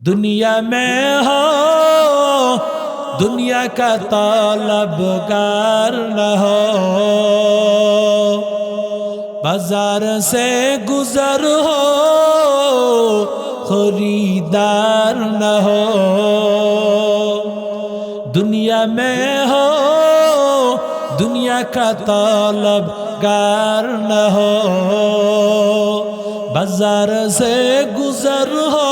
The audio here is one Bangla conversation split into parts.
दुनिया में हो दुनिया का तलबगार न हो बाजार से गुजर हो खरीदार न हो दुनिया में हो दुनिया का तलबगार न हो बाजार से गुजर हो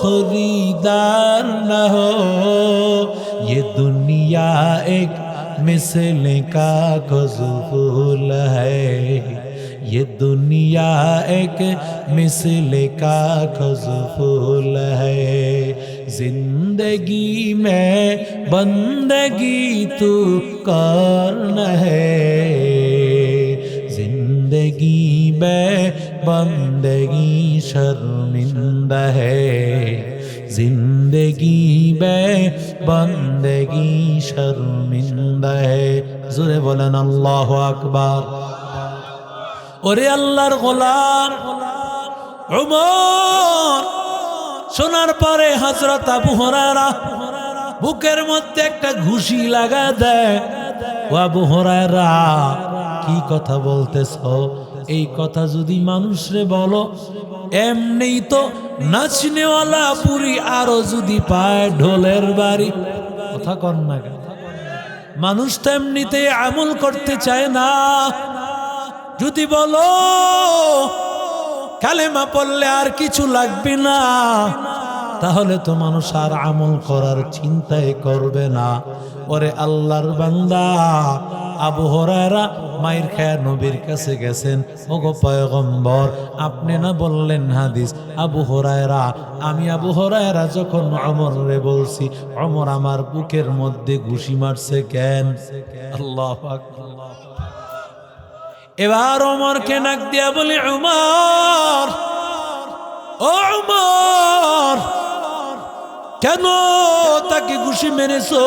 خریدار نہ ہو۔ یہ دنیا ایک مثل کا غزول ہے۔ یہ دنیا ایک مثل کا غزول ہے۔ زندگی میں بندگی تو کارن ہے؟ بے بندگی شرمندہ ہے زندگی بے بندگی شرمندہ ہے زور بولن اللہ اکبر ওরে আল্লাহর গোলাম ওমর শোনার পরে হজরত আবু হরারা বুকের মধ্যে একটা ঘুষি লাগা দেয়। আবু হরারা কি কথা বলতেছ? এই কথা যদি মানুষরে বলো এমনি তো নাচনেওয়ালা পুরি আরও যদি পায় ঢোলের বাড়ি। কথা কর না? মানুষ তো এমনিতে আমল করতে চায় না। যদি বলো, কালেমা পড়লে আর কিছু লাগবে না, তাহলে তো মানুষ আর আমল করার চিন্তাই করবে না। ওরে আল্লাহর বান্দা, আবু হরায়রা মায়ের খায়া নবীর কাছে গেছেন। ওগো পয়গম্বর, আপনি না বললেন হাদিস, আবু হরায়রা, আমি আবু হরায়রা যখন অমর রে বলছি, অমর আমার বুকের মধ্যে ঘুষি মারছে কেন? আল্লাহ এবার ওমরকে নাক দিয়া বলি, উমর, ও উমর কেন তাকে ঘুষি মেরেছো?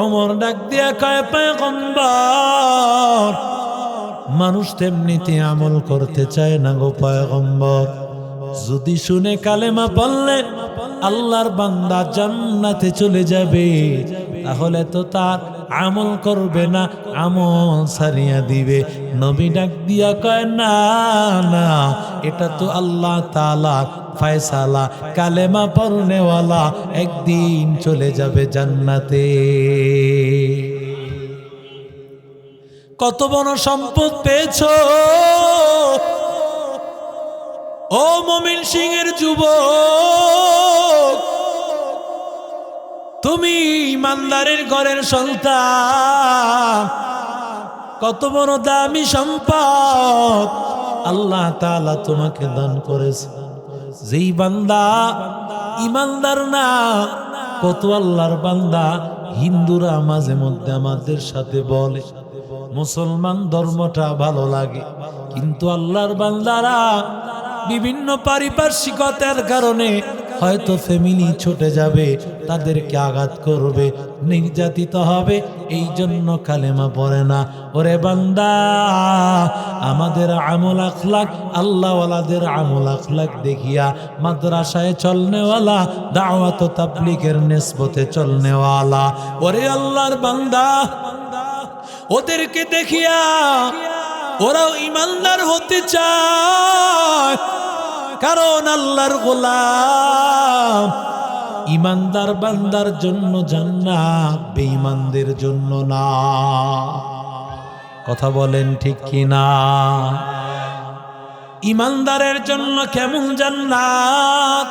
অমর ডাক দিয়া কয়, পয়গম্বর, মানুষ তেমনিতে আমল করতে চায় না গো পয়গম্বর। যদি শুনে কালেমা বললে আল্লাহর বান্দা জান্নাতে চলে যাবে, তাহলে তো তার আমল করবে না, আমল সারিয়া দিবে। নবী ডাক দিয়া কয়, না না, এটা তো আল্লাহ তালা ফয়সালা, কালেমা পড়নেওয়ালা একদিন চলে যাবে জান্নাতে। কত বড় সম্পদ পেয়েছ। ও মমিন সিং এর যুব তুমি ইমানদারের ঘরের সন্তান। কত বড় দামি সম্পদ, আল্লাহ তালা তোমাকে দান করেছে। যেই বান্দা ইমানদার না, কত আল্লাহর বান্দা। হিন্দুরা মাঝে মধ্যে আমাদের সাথে বলে, মুসলমান ধর্মটা ভালো লাগে, কিন্তু আল্লাহর বান্দারা বিভিন্ন পারিপার্শ্বিকতার কারণে হয়তো ফ্যামিলি ছুটে যাবে, তাদেরকে আঘাত করবে, নির্যাতিত হবে এই জন্য কালেমা পড়ে না। ওরে বান্দা, আমাদের আমল আখলাক, আল্লাহওয়ালাদের আমল আখলাক দেখিয়া মাদ্রাসায় চলনেওয়ালা, দাওয়াত তাবলিগের নেসবতে চলনেওয়ালা। ওরে আল্লাহর বান্দা, ওদেরকে দেখিয়া ওরাও ইমানদার হতে চায়। কারণ আল্লাহর গোলাম। ইমানদার বান্দার জন্য জান্নাত, বেঈমানদের জন্য না। কথা বলেন ঠিক কি না ইমানদারের জন্য কেমন জান্নাত?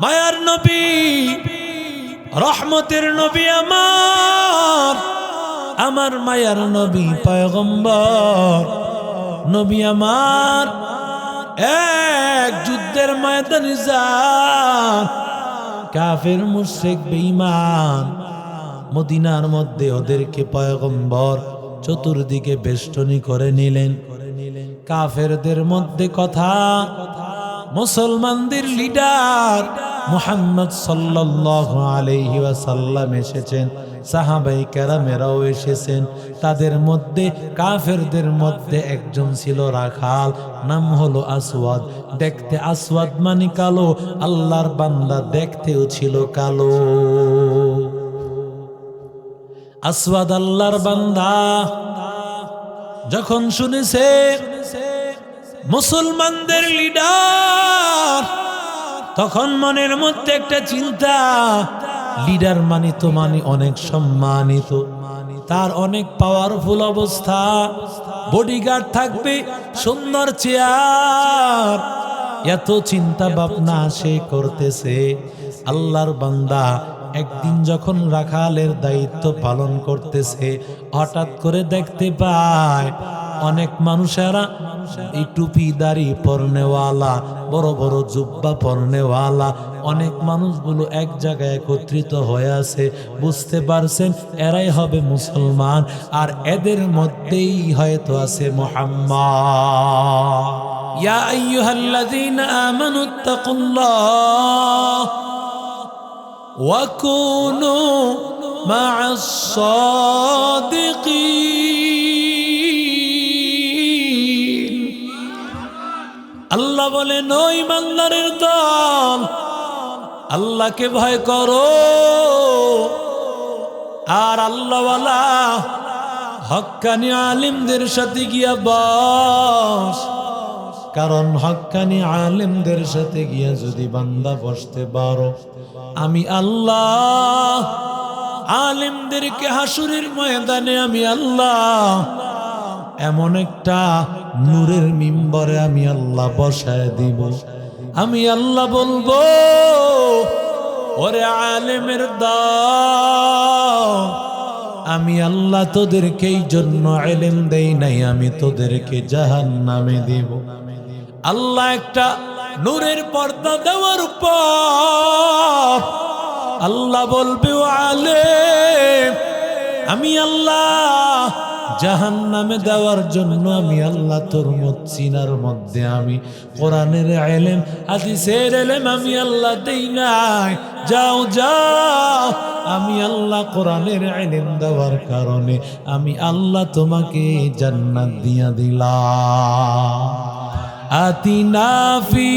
মায়ার নবী, রহমতের নবী আমার। আমার মায়ার নবী, পয়গম্বর, নবী আমার। এক যুদ্ধের ময়দানে যান কাফের মুশরিক বেঈমান। মদিনার মধ্যে ওদেরকে পয়গম্বর চতুর্দিকে বেষ্টনী করে নিলেন। কাফেরদের মধ্যে কথা, মুসলমানদের লিডার মোহাম্মদ সাল্লাল্লাহু আলাইহি ওয়াসাল্লাম এসেছেন। সাহাবাই কেরামেরাও এসেছেন। তাদের মধ্যে, কাফেরদের মধ্যে একজন ছিল রাখাল, নাম হলো আসওয়াদ। দেখতে আসওয়াদ মানে কালো, আল্লাহর বান্দা দেখতেও ছিল কালো। আসওয়াদ আল্লাহর বান্দা, যখন শুনেছে মুসলমানদের লিডার তখন মনের মধ্যে একটা চিন্তা লিডার মানে তো মানে অনেক সম্মানিত। তার অনেক পাওয়ারফুল অবস্থা। বডিগার্ড থাকবে, সুন্দর চেয়ার। এত চিন্তা ভাবনা সে করতেছে। আল্লাহর বান্দা একদিন যখন রাখালের দায়িত্ব পালন করতেছে, হঠাৎ করে দেখতে পায়, অনেক মানুষেরা এই টুপি দাড়ি পরনেওয়ালা, বড় বড় জুব্বা পরনেওয়ালা অনেক মানুষগুলো এক জায়গায় একত্রিত হয়ে আছে বুঝতে পারছেন এরাই হবে মুসলমান আর এদের মধ্যেই হয়তো আছে মোহাম্মদ ইয়া আইয়ুহাল্লাযীনা আমানু তাকুল্লাহ وكونوا مع الصادقين আল্লাহ বলে নই ইমানদারের দল আল্লাহকে ভয় করো। আর আল্লাহওয়ালা হক্কানি আলিমদের সাথে গিয়া বস। কারণ হক্কানি আলেমদের সাথে গিয়া যদি বান্দা বসতে পারো, আমি আল্লাহ আলেমদেরকে হাসুরের ময়দানে আমি আল্লাহ এমন একটা নূরের মিম্বরে আমি আল্লাহ বসায় দিব। আমি আল্লাহ বলব, ওরে আলেমের দল আমি আল্লাহ তোদেরকে এই জন্য এলেম দেই নাই, আমি তোদেরকে জাহান নামে দিব। আল্লাহ একটা নূরের পর্দা দেওয়ার পর আল্লাহ বলবে আলে আমি আল্লাহ জাহান নামে দেওয়ার জন্য আমি আল্লাহ তোর মচ্ছিনার মধ্যে আমি কোরআনের এলেম, হাদিসের এলেম আমি আল্লাহ দেই নাই। যাও যাও, আমি আল্লাহ কোরআনের এলেম দেওয়ার কারণে আমি আল্লাহ তোমাকে জান্নাত দিয়া দিলাম। আতিনা ফি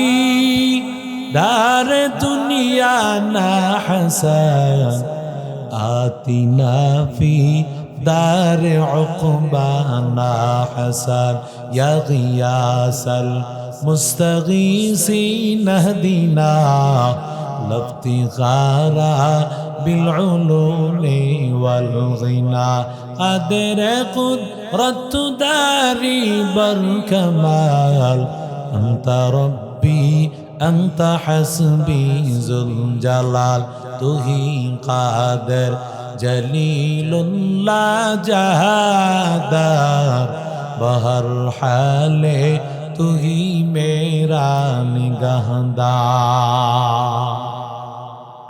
দার দুনিয়া না হাসান। আতিনা ফি دار عقبانا حسن يا غياس المستغيثين اهدنا لافتخارا بالعلوم والغنى قدر قدرة داري بالكمال أنت ربي أنت حسبي ذو الجلال تهي قادر জলিলুল্লাহ জাহাদার বহর হালে তুহি মেরা নিগাহদা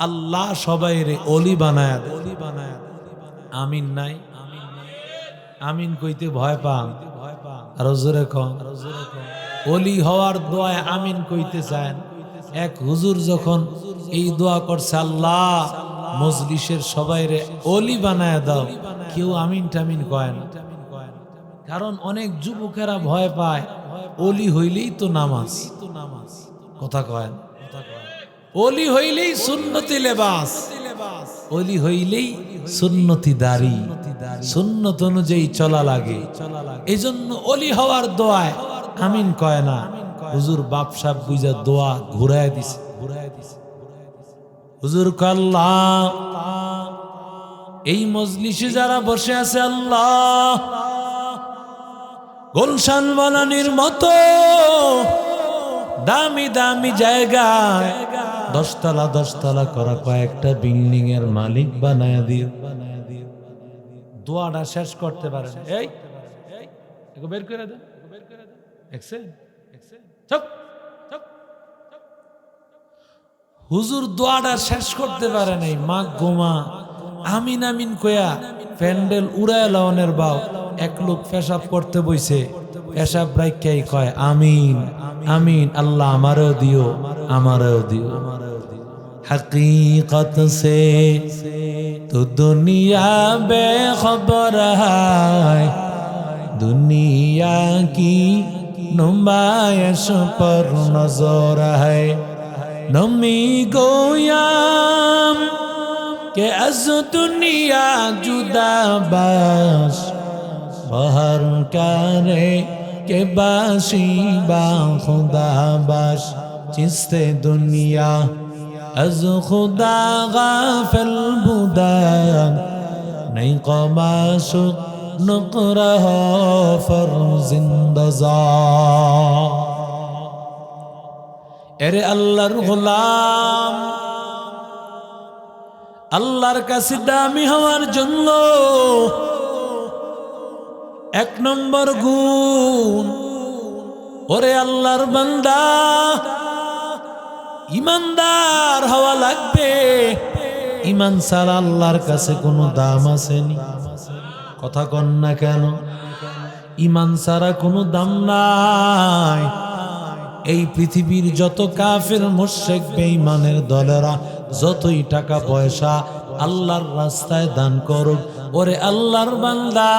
আল্লাহ সবাই রে অলি বানায়। অলি বানায় আমিন নাই। আমিন কইতে ভয় পান। আর জোরে কম অলি হওয়ার দোয়ায় আমিন কইতে চান। এক হুজুর যখন এই দোয়া করছে, আল্লাহ মজলিসের সবাই রে অলি বানায় দাও। কেউ আমিন টামিন কয় না। কারণ অনেক যুবকেরা ভয় পায়, অলি হইলেই তো নামাজ। কথা কয়। অলি হইলেই সুন্নতি লেবাস। অলি হইলেই সুন্নতি দাড়ি। সুন্নত অনুযায়ী চলা লাগে। এই জন্য অলি হওয়ার দোয়ায় আমিন কয় না। হুজুর বাপসাপ বুঝা দোয়া ঘুরায় দিছে। হুজুর এই মজলিসে যারা বসে আছে আল্লাহ। গুলশান বানানির মতো দামি দামি জায়গায় দশতলা দশতলা করা কয়েকটা বিল্ডিং এর মালিক বানায় দিও। দোয়াটা শেষ করতে পারেন। এই বের করে দেন। দেখছেন চুপ চুপ। হুজুর দোয়াটা শেষ করতে পারে নাই। মা গোমা আমিন আমিন কয়া প্যান্ডেল উড়ায় লাওনের বাও। এক লোক পেশাব করতে বইছে। পেশাব রাইখাই কয়, আমিন আমিন, আল্লাহ আমারও দিও আমারও দিও। হকীকত সে তো দুনিয়া বেখবর হায়। দুনিয়া কি নুমায় সুপর নজর হয়। نمی گویم که از دنیا جدا باش با هر کاره که باشی با خدا باش چیست دنیا از خدا غافل بودن نیق معشوق نقره فرزندزار এরে আল্লাহর গোলাম। আল্লাহর কাছে দামি হওয়ার জন্য এক নম্বর গুণ। ওরে আল্লাহর বান্দা, ইমানদার হওয়া লাগবে। ইমান ছাড়া আল্লাহর কাছে কোনো দাম আসেনি। কথা কন না কেন? ইমান সারা কোনো দাম নাই। এই পৃথিবীর যত কাফের মোশেক বেঈমানের দলেরা, যতই টাকা, পয়সা আল্লাহর রাস্তায় দান করুক, ওরে আল্লাহর বান্দা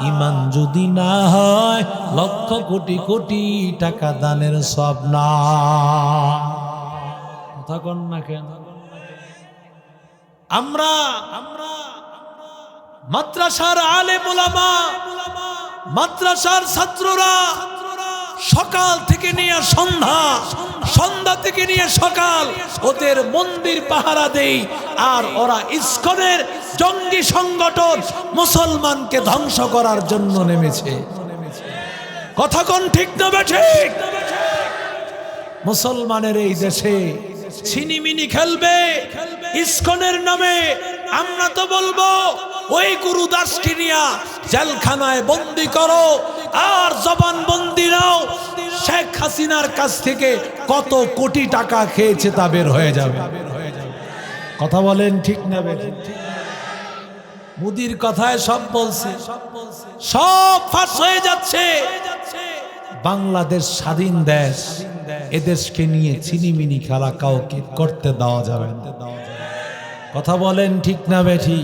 ইমান যদি না হয়, লক্ষ কোটি কোটি টাকা দানের সব না। কথা না কেন? আমরা আমরা মাদ্রাসার আলে মোলামা মাদ্রাসার ছাত্ররা সকাল থেকে নিয়ে সন্ধ্যা সন্ধ্যা থেকে নিয়ে সকাল ওদের মন্দির পাহারা দেই, আর ওরা ইস্কনের জঙ্গি সংগঠন মুসলমানকে ধ্বংস করার জন্য নেমেছে। কথা কোন ঠিক না ঠিক? মুসলমানের এই দেশে ছিনিমিনি খেলবে, ইস্কনের নামে আমরা তো বলব ওই গুরু দাসকে নিয়া জেলখানায় বন্দি করো, আর জবান বন্দি নাও। শেখ হাসিনার কাছ থেকে কত কোটি টাকা খেয়েছে তা বের হয়ে যাবে। কথা বলেন ঠিক না বেঠিক? মুদির কথায় সব বলছে। সব ফাঁস হয়ে যাচ্ছে। বাংলাদেশ স্বাধীন দেশ। এদেশকে নিয়ে চিনিমিনি খেলা কাউকে করতে দেওয়া যাবে কথা বলেন ঠিক না বেঠি?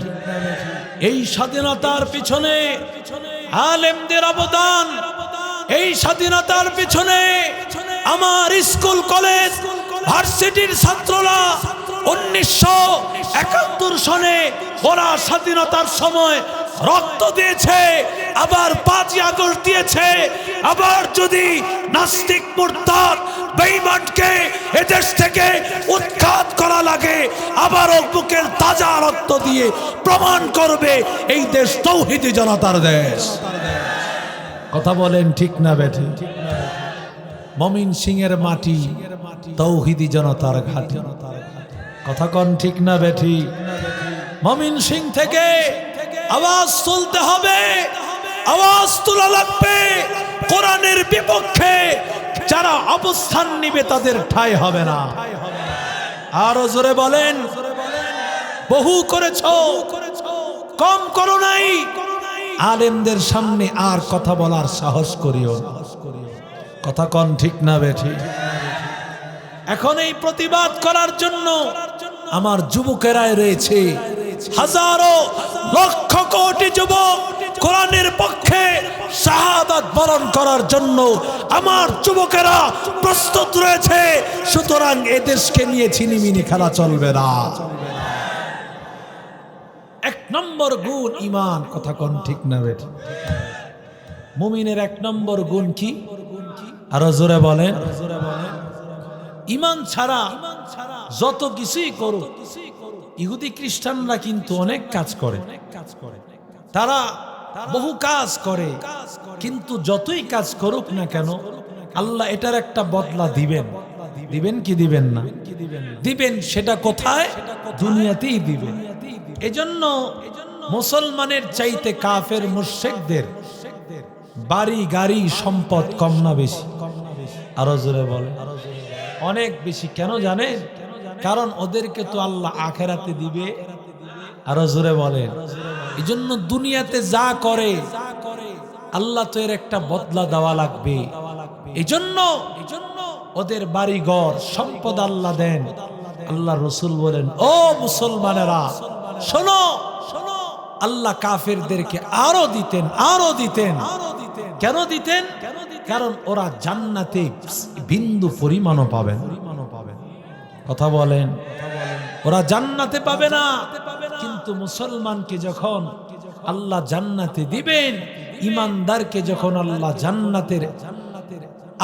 এই স্বাধীনতার পিছনে আলেমদের অবদান, এই স্বাধীনতার পিছনে আমার স্কুল, কলেজ, ভার্সিটির ছাত্ররা উনিশশো একাত্তর সনে ওরা স্বাধীনতার সময় রক্ত দিয়েছে, আবার পাঁচই আগস্ট দিয়েছে, আবার যদি নাস্তিক মুরতাদ, বেঈমানকে এদেশ থেকে উৎখাত করা লাগে আবারও বুকের তাজা রক্ত দিয়ে প্রমাণ করবে, এই দেশ তৌহিদি জনতার দেশ। কথা বলেন ঠিক না বেঠি? মমিন সিং এর মাটি তৌহিদি জনতার ঘাটি। কথা কন ঠিক না বেঠি? মমিন সিং থেকে আওয়াজ তুলতে হবে। আওয়াজ তোলা লাগবে। কোরআনের বিপক্ষে যারা অবস্থান নিবে তাদের ঠাই হবে না। আরও জোরে বলেন। বহু করেছ, কম করো নাই। আলেমদের সামনে আর কথা বলার সাহস করিও। কথা কন ঠিক না বেঠি এখন এই প্রতিবাদ করার জন্য আমার যুবকেরাই রয়েছে। হাজারো লক্ষ কোটি যুবক কোরআনের পক্ষে শাহাদাত বরণ করার জন্য আমার যুবকেরা প্রস্তুত রয়েছে। সুতরাং এ দেশকে নিয়ে ছিনিমিনি খেলা চলবে না। এক নম্বর গুণ ইমান কথা কোন ঠিক না বেঠ? মুমিনের এক নম্বর গুণ কি? আরও জোরে বলেন। ইমান ছাড়া যত কিছুই করো ইহুদি খ্রিস্টানরা কিন্তু অনেক কাজ করে। তারা বহু কাজ করে, কিন্তু যতই কাজ করুক না কেন, আল্লাহ এটার একটা বদলা দিবেন। দিবেন কি দিবেন না? দিবেন সেটা কোথায়? দুনিয়াতেই দিবেন। এজন্য মুসলমানের চাইতে কাফের মুর্শেকদের বাড়ি, গাড়ি, সম্পদ কম না বেশি। আরও জোরে বলে অনেক বেশি। কেন জানেন? কারণ ওদেরকে তো আল্লাহ আখেরাতে দিবে। আরও জোরে বলে এই জন্য দুনিয়াতে যা করে, আল্লাহ তো এর একটা বদলা দেওয়া লাগবে। এই জন্য ওদের বাড়ি ঘর সম্পদ আল্লাহ দেন। আল্লাহ রসুল বলেন, ও মুসলমানেরা, শোনো শোনো আল্লাহ কাফেরদেরকে আরও দিতেন আরও দিতেন। কেন দিতেন? কারণ ওরা জান্নাতে বিন্দু পরিমাণও পাবেন কথা বলেন। ওরা জান্নাতে পাবে না। কিন্তু মুসলমানকে যখন আল্লাহ জান্নাতে দিবেন, ইমানদারকে যখন আল্লাহ জান্নাতের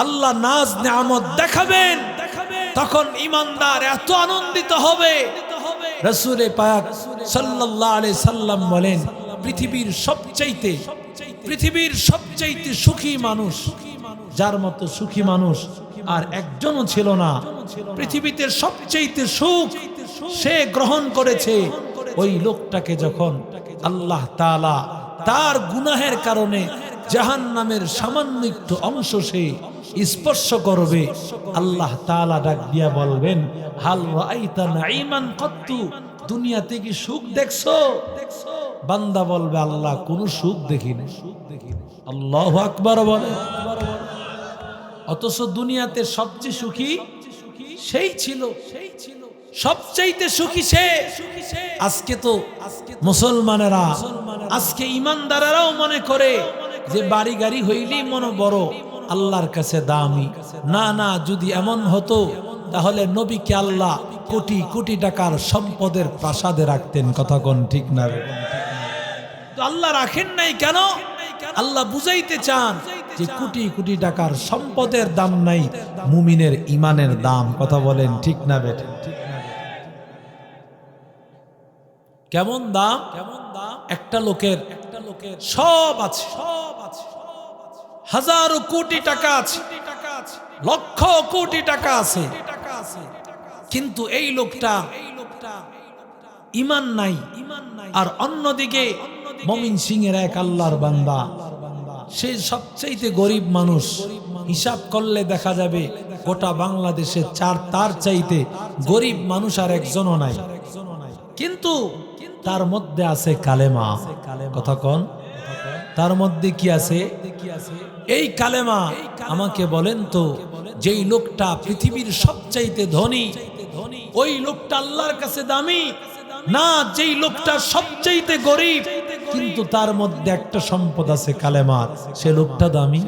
আল্লাহ নাজ নেয়ামত দেখাবেন, তখন ইমানদার এত আনন্দিত হবে। রসুরে পাক সাল্লাল্লাহু আলাইহি সাল্লাম বলেন, পৃথিবীর সবচাইতে পৃথিবীর সবচাইতে সুখী মানুষ যার মতো সুখী মানুষ আর একজনও ছিল না। পৃথিবীতে সবচাইতে সুখ সে গ্রহণ করেছে। ওই লোকটাকে যখন আল্লাহ তাআলা তার গুনাহের কারণে জাহান নামের সামান্য একটু অংশ সে স্পর্শ করবে, আল্লাহ তাআলা ডাক দিয়া বলবেন, হাল রাআইতা নাঈমান কত্তু? দুনিয়াতে কি সুখ দেখছ? বান্দা বলবে, আল্লাহ, কোন সুখ দেখিনি। আল্লাহ আকবার বলে। অথচ দুনিয়াতে সবচেয়ে সুখী সেই ছিল। সেই ছিল সবচাইতে সুখী সে। আজকে তো মুসলমানেরা, আজকে ইমানদারেরাও মনে করে যে বাড়ি গাড়ি হইলেই মনে বড় আল্লাহর কাছে দামি। না না, যদি এমন হতো, তাহলে নবীকে আল্লাহ কোটি কোটি টাকার সম্পদের প্রাসাদে রাখতেন। কথা কোন ঠিক না? আল্লাহ রাখেন নাই কেন? আল্লাহ বুঝাইতে চান যে কোটি কোটি টাকার সম্পদের দাম নাই, মুমিনের ইমানের দাম, কথা বলেন ঠিক না বেটে? কেমন দাম? কেমন দাম একটা লোকের একটা লোকের সব আছে। সব আছে হাজারো কোটি টাকা আছে, লক্ষ কোটি টাকা আছে। কিন্তু এই লোকটা ইমান নাই ইমান নাই আর অন্যদিকে মমিন সিং এর এক আল্লাহর বান্দা সে সবচেয়ে গরিব মানুষ। হিসাব করলে দেখা যাবে গোটা বাংলাদেশে চার তার চাইতে গরিব মানুষ আর একজনও নাই। কিন্তু তার মধ্যে আছে কালেমা। কথা কন। তার মধ্যে কি আছে? এই কালেমা আমাকে বলেন তো, যেই লোকটা পৃথিবীর সবচাইতে ধনী, ওই লোকটা আল্লাহর কাছে দামি, না যেই লোকটা সবচাইতে গরিব? কিন্তু তার মধ্যে একটা সম্পদ আছে, কালেমার। সে লোকটা দামি।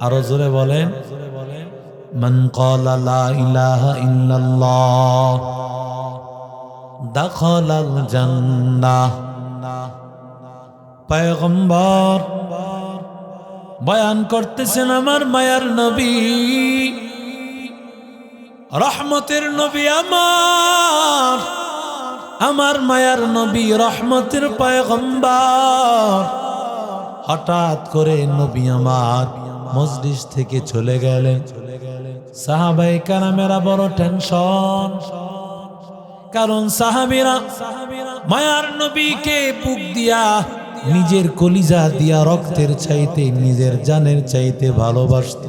আরও জোরে বলেন। মান ক্বালা বয়ান করতেছেন, আমার মায়ার নবী, রহমতের নবী আমার। আমার মায়ার নবী রহমতের পয়গম্বর। হঠাৎ করে নবী আমার মসজিদ থেকে চলে গেলেন। সাহাবাই কারামেরা বড় টেনশন। কারণ সাহাবিরা মায়ার নবীকে বুক দিয়া, নিজের কলিজা দিয়া রক্তের চাইতে, নিজের জানের চাইতে ভালোবাসতে।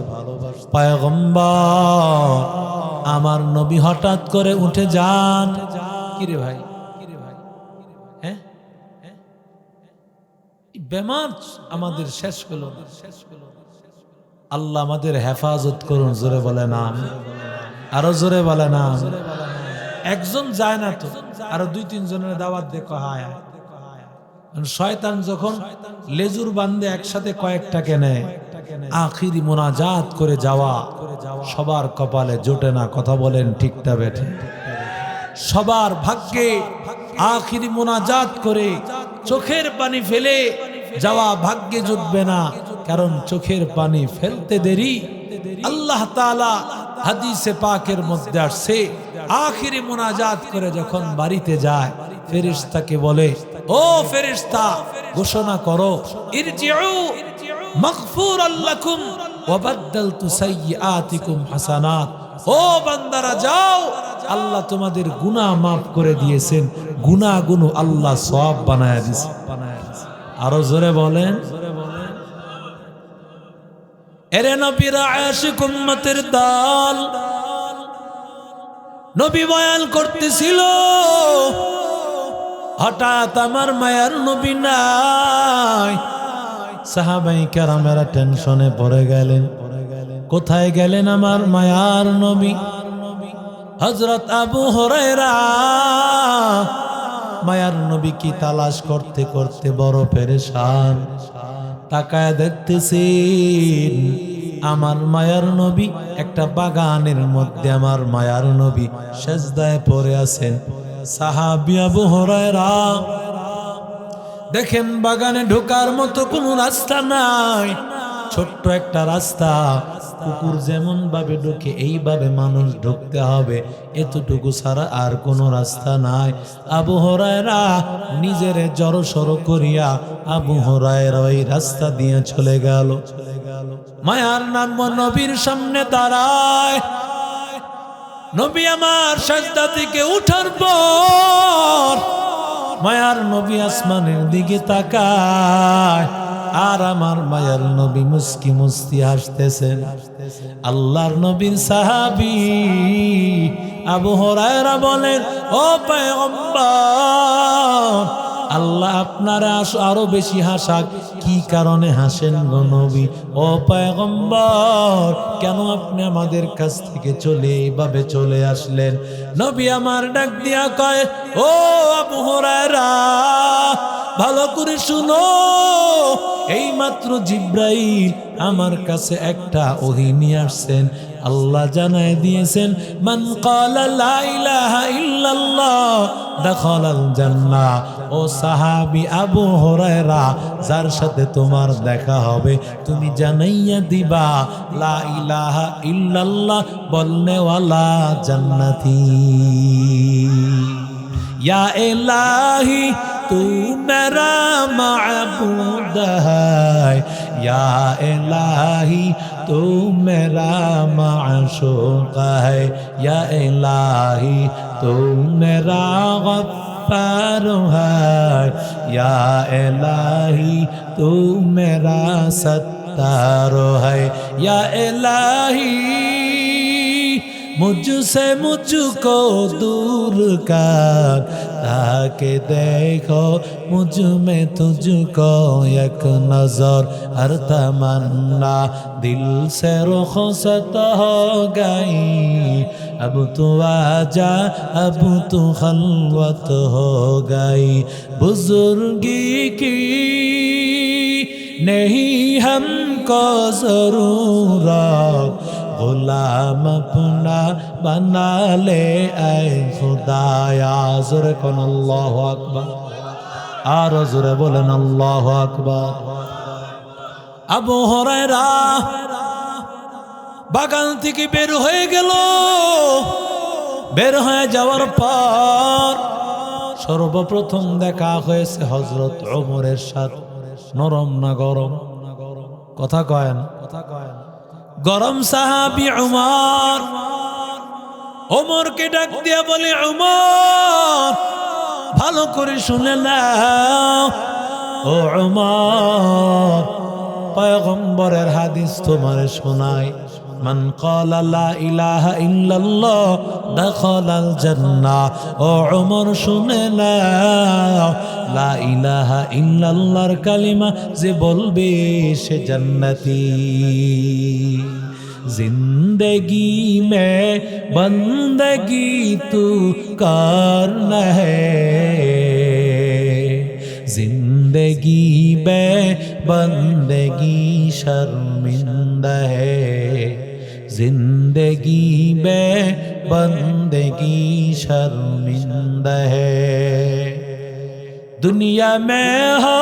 পায়গম্বর, আমার নবী হঠাৎ করে উঠে যান। কিরে ভাই? বেমার আমাদের শেষ হলো শেষ। আল্লাহ আমাদের হেফাজত করুন, জোরে বলে না আরও জোরে বলে না একজন যায় না তো, আরও দুই তিন জনের দাওয়াত দেখো হায়। শয়তান যখন লেজুর বান্ধে একসাথে কয়েকটাকে নেয়, আখিরি মোনাজাত করে যাওয়া সবার কপালে জোটে না কথা বলেন ঠিকটা বেঠে সবার ভাগ্যে আখিরি মোনাজাত করে চোখের পানি ফেলে যাওয়া ভাগ্যে জুটবে না, কারণ চোখের পানি ফেলতে দেরি। আল্লাহ তাআলা হাদিসে পাকের মধ্যে আসছে, আখিরি মোনাজাত করে যখন বাড়িতে যায়, ফেরেশতাকে বলে, ও ফেরেশতা, ঘোষণা করো, ইরজিউ মাগফুরাল লাকুম ওয়া সাইয়্যাতিকুম হাসানাত। ও বান্দারা, যাও, আল্লাহ তোমাদের গুনাহ মাফ করে দিয়েছেন, গুনাহগুলো আল্লাহ সওয়াব বানায়া দিয়েছে। আরও জোরে বলেন। এরে নবীরা আশিক উম্মতের দল, নবী বয়ান করতেছিল, হঠাৎ আমার মায়ার নবী নাই। সাহাবাই কেরামেরা টেনশনে পড়ে গেলেন। কোথায় গেলেন আমার মায়ার নবী? হজরত আবু হরাইরা মায়ার নবী কি তালাশ করতে করতে বড় পেরেশান? তাকায় দেখতেছেন, আমার মায়ার নবী একটা বাগানের মধ্যে আমার মায়ার নবী সেজদায় পড়ে আছেন। সাহাবি আবু দেখেন বাগানে ঢোকার মতো কোনো রাস্তা নাই, ছোট্ট একটা রাস্তা। কুকুর যেমন ভাবে ঢুকে, এইভাবে মানুষ ঢুকতে হবে। এতটুকু ছাড়া আর কোনো রাস্তা নাই। আবু হরায়রা নিজের জড়ো সড়ো করিয়া আবু হরায়রা ওই রাস্তা দিয়ে চলে গেল। মায়ার নাম নবীর সামনে দাঁড়ায়। নবী আমার সাজদা থেকে উঠার পর মায়ার নবী আসমানের দিকে তাকায়। আর আমার মায়ার নবী মুস্কি মুস্কি হাসতেছেন। আল্লাহর নবীর সাহাবি আবু হরায়রা বলেন, ও পয়গম্বর আল্লাহ আপনারা আরও বেশি হাসাক। কি কারণে হাসেন গো নবী? ও পয়গম্বর, কেন আপনি আমাদের কাছ থেকে চলে এইভাবে চলে আসলেন? নবী আমার ডাক দিয়া কয়, ও আবু হরায়রা, ভালো করে শুনো। এই মাত্র জিব্রাইল আমার কাছে একটা ওহি নিয়ে আসছেন। আল্লাহ জানায় দিয়েছেন, মান ও সাহাবি আবু হরায়রা, যার সাথে তোমার দেখা হবে, তুমি জানাইয়া দিবা, লা ইলাহা বলনেওয়ালা জান্নাতি। ইয়া এলাহি তু মেরা মাবুদ ইয়া এলাহি تو میرا معشوق ہے یا الہی تو میرا غفار ہے یا الہی تو میرا ستار ہے یا الہی इलाही मुझसे मुझको दूर कर ताकि देखो मुझ में तुझको एक नजर हर तमन्ना दिल से रुखसत हो गई अब तू आजा अब तू खलवत हो गई बुजुर्गी की नहीं हमको जरूरत গোলাম আপনা বানালে আই খুদায়া জোরে কোন আল্লাহ আকবার। আর জোরে বলেন আল্লাহ আকবার। আবু হরাইরা বাগান থেকে বের হয়ে গেল। বের হয়ে যাওয়ার পর সর্বপ্রথম দেখা হয়েছে হজরত ওমরের সাথে, নরম না গরম? কথা কয় না কথা কয় না। গরম সাহাবি উমর। ওমরকে ডাক দিয়া বলে, উমর, ভালো করে শুনে নাও। ও উমর, পয়গম্বরের হাদিস তোমারে শোনায় মান ক্বালা লা ইলাহা ইল্লাল্লাহ দাখালাল জান্নাহ ও উমর শুনে নাও লা ইলাহা ইল্লাল্লাহর কালিমা যে বলবে সে জান্নাতি जिंदगी में बंदगी तू करना है जिंदगी में बंदगी शर्मिंदा है जिंदगी में बंदगी शर्मिंदा है दुनिया में हो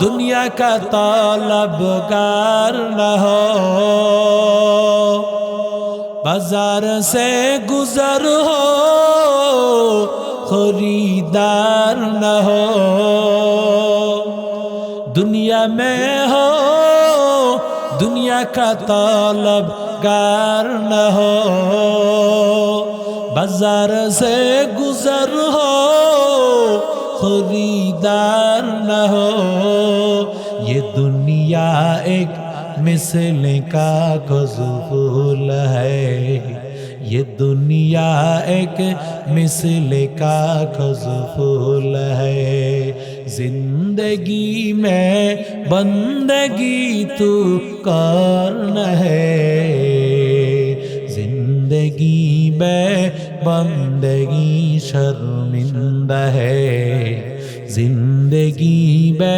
दुनिया का तालबगार न हो बाजार से गुजर हो खरीदार न हो दुनिया में हो दुनिया का तालबगार न हो बाजार से गुजर हो खरीदार न हो ये दुनिया एक मिसल का फूल है ये दुनिया एक मिसल का फूल है जिंदगी में बंदगी तू कौन है जिंदगी जिंदगी बे बंदगी शर्मिंदा है जिंदगी बे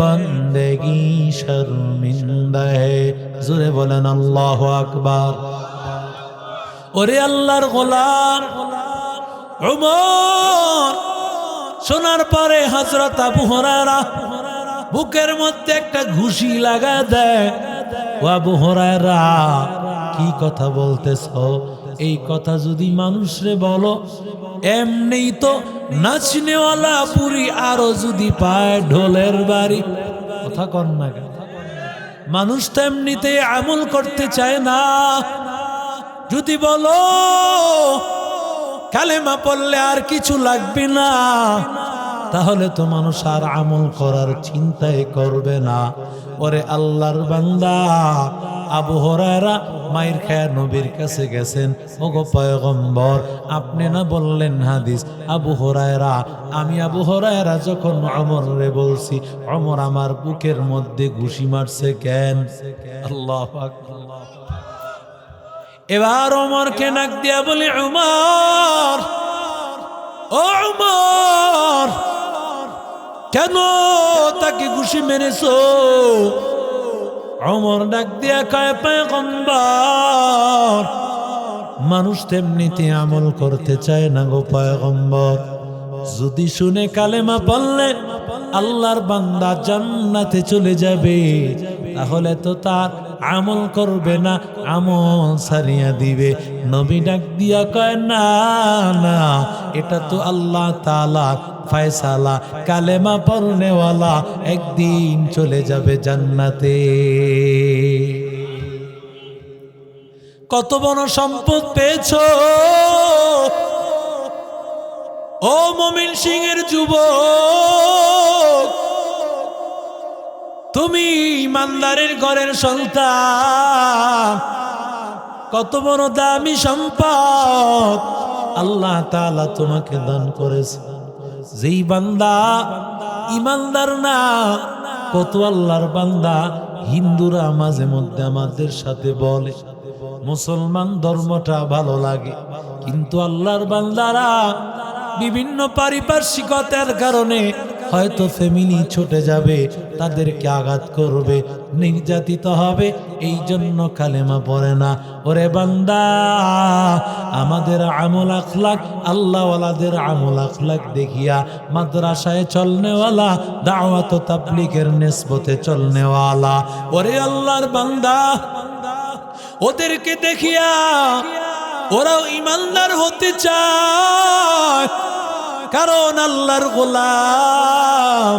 बंदगी शर्मिंदा है জোরে বলেন আল্লাহ আকবার ওরে আল্লাহর গোলাম উমর শোনার পরে হজরত আবু হরারা বুকের মধ্যে একটা ঘুষি লাগা দেয়। আবু হরারা কি কথা বলতেছ? এই কথা যদি মানুষরে বলো, এমনি তো নাচনেওয়ালা পুরি আরও যদি পায় ঢোলের বাড়ি। কথা কর না কেন? মানুষ তো এমনিতে আমল করতে চায় না। যদি বলো কালেমা পড়লে আর কিছু লাগবে না। তাহলে তো মানুষ আর আমল করার চিন্তাই করবে না। ওরে আল্লাহর বান্দা, আবু হরায়রা মায়ের খায়া নবীর কাছে গেছেন। ও ওগো পয়গম্বর, আপনি না বললেন হাদিস, আবু হরায়রা, আমি আবু হরায়রা যখন অমর রে বলছি, অমর আমার বুকের মধ্যে ঘুষি মারছে কেন? আল্লাহ আকবার। এবার ওমরকে নাক দিয়া বলি উমর ও উমর কেন তাকে ঘুষি মেরেছো? অমর ডাক দিয়া কায়, পায়গম্বর, মানুষ তেমনিতে আমল করতে চায় না গো পায়গম্বর। যদি শুনে কালেমা পড়লে আল্লাহর বান্দা জান্নাতে চলে যাবে, তাহলে তো তার আমল করবে না, আমল সারিয়া দিবে। নবী ডাক দিয়া কয়, না না, এটা তো আল্লাহ তালা ফায়সালা, কালেমা পড়নেওয়ালা একদিন চলে যাবে জান্নাতে। কত বড় সম্পদ পেয়েছ। ও মমিন সিং এর যুব তুমি ইমানদারের ঘরের সন্তান। কত বড় দামি সম্পদ। আল্লাহ তাআলা তোমাকে দান করেছে। যেই বান্দা ইমানদার না, কত আল্লাহর বান্দা। হিন্দুরা মাঝে মধ্যে আমাদের সাথে বলে, মুসলমান ধর্মটা ভালো লাগে। কিন্তু আল্লাহর বান্দারা বিভিন্ন পারিপার্শ্বিকতার কারণে হয়তো ফ্যামিলি ছুটে যাবে তাদেরকে আঘাত করবে, নির্যাতিত হবে এই জন্য কালেমা পড়ে না। ওরে বান্দা, আমাদের আমল আখলাক, আল্লাহওয়ালাদের আমল আখলাক দেখিয়া মাদ্রাসায় চলনেওয়ালা, দাওয়াত তাবলিগের নেসবতে চলনেওয়ালা, ওরে আল্লাহর বান্দা, ওদেরকে দেখিয়া ওরাও ইমানদার হতে চায়, কারণ আল্লাহর গোলাম।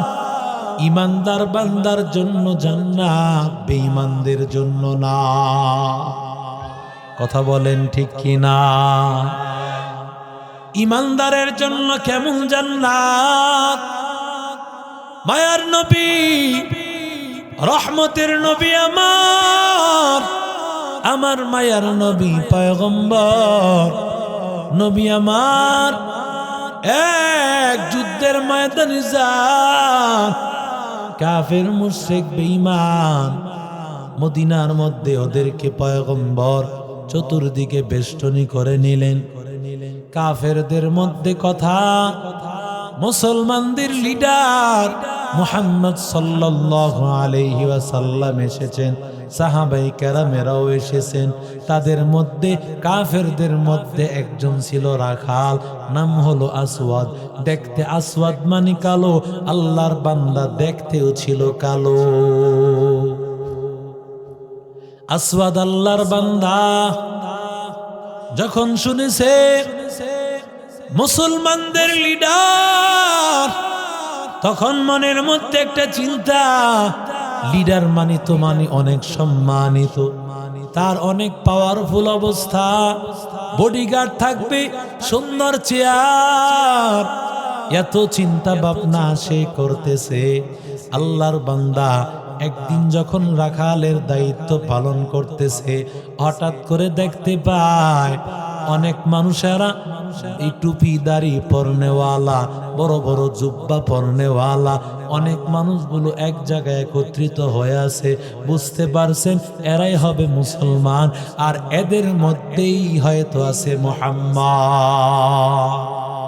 ইমানদার বান্দার জন্য জান্নাত, বেঈমানদের জন্য না। কথা বলেন ঠিক কি না ইমানদারের জন্য কেমন জান্নাত? মায়ার নবী, রহমতের নবী আমার। আমার মায়ার নবী পয়গম্বর, নবী আমার। এক যুদ্ধের ময়দানে যান। কাফের মুশরিক বেঈমান। মদিনার মধ্যে ওদেরকে পয়গম্বর চতুর্দিকে বেষ্টনী করে নিলেন। কাফেরদের মধ্যে কথা, মুসলমানদের লিডার মুহাম্মদ সাল্লাল্লাহু আলাইহি ওয়াসাল্লাম এসেছেন, সাহাবাই কেরামেরাও এসেছেন। তাদের মধ্যে, কাফেরদের মধ্যে একজন ছিল রাখাল, নাম হলো আসওয়াদ। দেখতে আসওয়াদ মানে কালো, আল্লাহর বান্দা দেখতেও ছিল কালো। আসওয়াদ আল্লাহর বান্দা, যখন শুনেছে মুসলমানদের লিডার তখন মনের মধ্যে একটা চিন্তা লিডার মানে তো মানে অনেক সম্মানিত, তার অনেক পাওয়ারফুল অবস্থা বডিগার্ড থাকবে, সুন্দর চেয়ার এত চিন্তা ভাবনা সে করতেছে। আল্লাহর বান্দা একদিন যখন রাখালের দায়িত্ব পালন করতেছে, হঠাৎ করে দেখতে পায় অনেক মানুষেরা এই টুপি দাড়ি পরনেওয়ালা, বড় বড় জুব্বা পরনেওয়ালা, অনেক মানুষগুলো এক জায়গায় একত্রিত হয়ে আছে, বুঝতে পারছেন? এরাই হবে মুসলমান, আর এদের মধ্যেই হয়তো আছে মোহাম্মদ।